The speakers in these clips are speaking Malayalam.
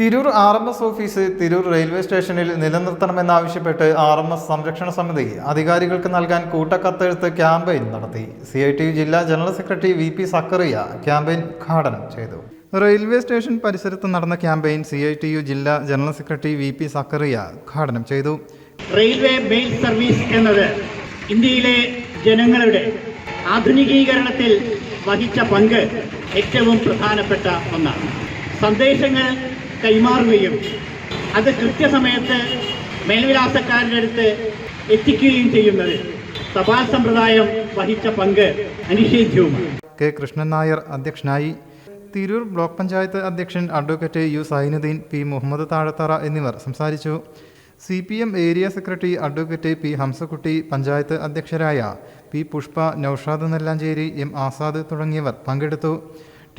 Tirur R M S office Tirur railway സ്റ്റേഷനിൽ നിലനിർത്തണമെന്നാവശ്യപ്പെട്ട് ആർ എം എസ് സംരക്ഷണ സമിതി അധികാരികൾക്ക് നൽകാൻ കൂട്ടക്കത്തെഴുത്ത് ക്യാമ്പയിൻ നടത്തി. സി ഐ ടി ജില്ലാ general secretary V P Zakariya campaign ഉദ്ഘാടനം ചെയ്തു. റെയിൽവേ സ്റ്റേഷൻ പരിസരത്ത് നടന്ന campaign C I T U ജില്ലാ general secretary V P Zakariya ഉദ്ഘാടനം ചെയ്തു. റെയിൽവേ മെയിൽ സർവീസ് എന്നത് ഇന്ത്യയിലെ ജനങ്ങളുടെ ആധുനികീകരണത്തിൽ വഹിച്ച പങ്ക് ഏറ്റവും പ്രധാനപ്പെട്ട ഒന്നാണ്. സന്ദേശങ്ങൾ കൈമാറുകയും അത് കൃത്യസമയത്ത് മേൽവിലാസക്കാരുടെ അടുത്ത് എത്തിക്കുകയും ചെയ്യുന്നത് തപാൽ സമ്പ്രദായം വഹിച്ച പങ്ക് അനിഷേധ്യവുമാണ്. കെ. കൃഷ്ണൻ നായർ അധ്യക്ഷനായി തിരൂർ ബ്ലോക്ക് പഞ്ചായത്ത് അധ്യക്ഷൻ advocate U Zainuddin P. Muhammad Thazhathara എന്നിവർ സംസാരിച്ചു. C. P. M area secretary advocate P. Hamzakutty panchayat അധ്യക്ഷരായ P. Pushpa Naushad Nellancheri M. Azad തുടങ്ങിയവർ പങ്കെടുത്തു.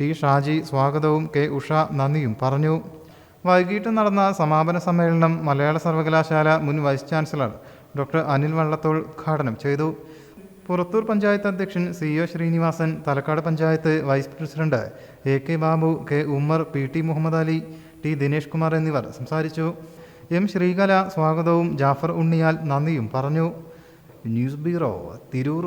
ടി. ഷാജി സ്വാഗതവും കെ. ഉഷ നന്ദിയും പറഞ്ഞു. വൈകിട്ട് നടന്ന സമാപന സമ്മേളനം മലയാള സർവകലാശാല മുൻ vice chancellor doctor Anil Vallathol ഉദ്ഘാടനം ചെയ്തു. പുറത്തൂർ പഞ്ചായത്ത് അധ്യക്ഷൻ C O Srinivasan Thalakkad panchayat vice president A K Babu K Ummer P T Muhammad Ali T Dinesh Kumar എന്നിവർ സംസാരിച്ചു. എം ശ്രീകല സ്വാഗതവും ജാഫർ ഉണ്ണിയാൽ നന്ദിയും പറഞ്ഞു. News bureau Tirur.